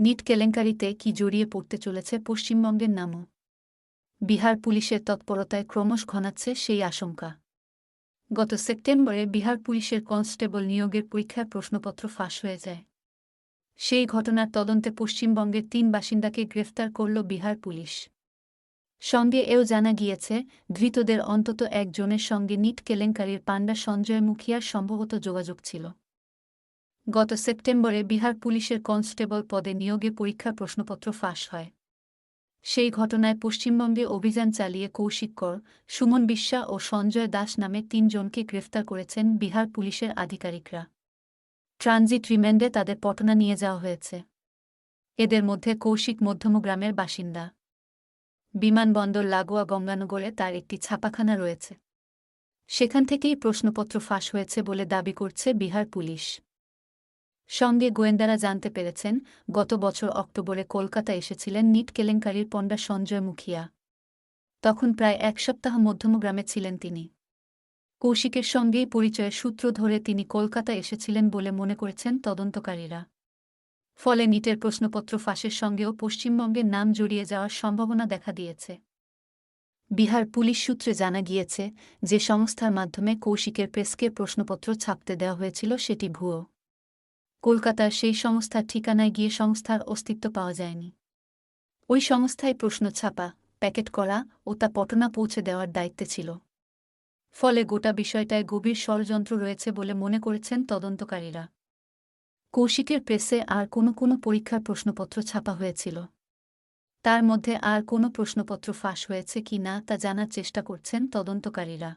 NEET কেলেঙ্কারিতে কি জড়িয়ে পড়তে চলেছে পশ্চিমবঙ্গের নামও? বিহার পুলিশের তৎপরতায় ক্রমশ ঘনাচ্ছে সেই আশঙ্কা। গত সেপ্টেম্বরে বিহার পুলিশের কনস্টেবল নিয়োগের পরীক্ষার প্রশ্নপত্র ফাঁস হয়ে যায়। সেই ঘটনার তদন্তে পশ্চিমবঙ্গের তিন বাসিন্দাকে গ্রেফতার করল বিহার পুলিশ। সঙ্গে এও জানা গিয়েছে, ধৃতদের অন্তত একজনের সঙ্গে নিট কেলেঙ্কারির পাণ্ডা সঞ্জয় মুখিয়ার সম্ভবত যোগাযোগ ছিল। গত সেপ্টেম্বরে বিহার পুলিশের কনস্টেবল পদে নিয়োগে পরীক্ষার প্রশ্নপত্র ফাঁস হয়। সেই ঘটনায় পশ্চিমবঙ্গে অভিযান চালিয়ে কৌশিক কর, সুমন বিশ্বাস ও সঞ্জয় দাস নামে তিনজনকে গ্রেফতার করেছেন বিহার পুলিশের আধিকারিকরা। ট্রানজিট রিমান্ডে তাদের পটনা নিয়ে যাওয়া হয়েছে। এদের মধ্যে কৌশিক মধ্যমগ্রামের বাসিন্দা। বিমানবন্দর লাগোয়া গঙ্গানগরে তার একটি ছাপাখানা রয়েছে। সেখান থেকেই প্রশ্নপত্র ফাঁস হয়েছে বলে দাবি করছে বিহার পুলিশ। সঙ্গে গোয়েন্দারা জানতে পেরেছেন, গত বছর অক্টোবরে কলকাতা এসেছিলেন নিট কেলেঙ্কারির পণ্ডা সঞ্জয় মুখিয়া। তখন প্রায় এক সপ্তাহ মধ্যমগ্রামে ছিলেন তিনি। কৌশিকের সঙ্গেই পরিচয়ের সূত্র ধরে তিনি কলকাতা এসেছিলেন বলে মনে করেছেন তদন্তকারীরা। ফলে নিটের প্রশ্নপত্র ফাঁসের সঙ্গেও পশ্চিমবঙ্গের নাম জড়িয়ে যাওয়ার সম্ভাবনা দেখা দিয়েছে। বিহার পুলিশ সূত্রে জানা গিয়েছে যে সংস্থার মাধ্যমে কৌশিকের প্রেসকে প্রশ্নপত্র ছাপতে দেওয়া হয়েছিল সেটি ভুয়ো। কলকাতার সেই সংস্থার ঠিকানায় গিয়ে সংস্থার অস্তিত্ব পাওয়া যায়নি। ওই সংস্থায় প্রশ্ন ছাপা, প্যাকেট করা ও তা পটনা পৌঁছে দেওয়ার দায়িত্বে ছিল। ফলে গোটা বিষয়টায় গভীর ষড়যন্ত্র রয়েছে বলে মনে করেছেন তদন্তকারীরা। কৌশিকের প্রেসে আর কোনো কোনো পরীক্ষার প্রশ্নপত্র ছাপা হয়েছিল। তার মধ্যে আর কোনো প্রশ্নপত্র ফাঁস হয়েছে কি না তা জানার চেষ্টা করছেন তদন্তকারীরা।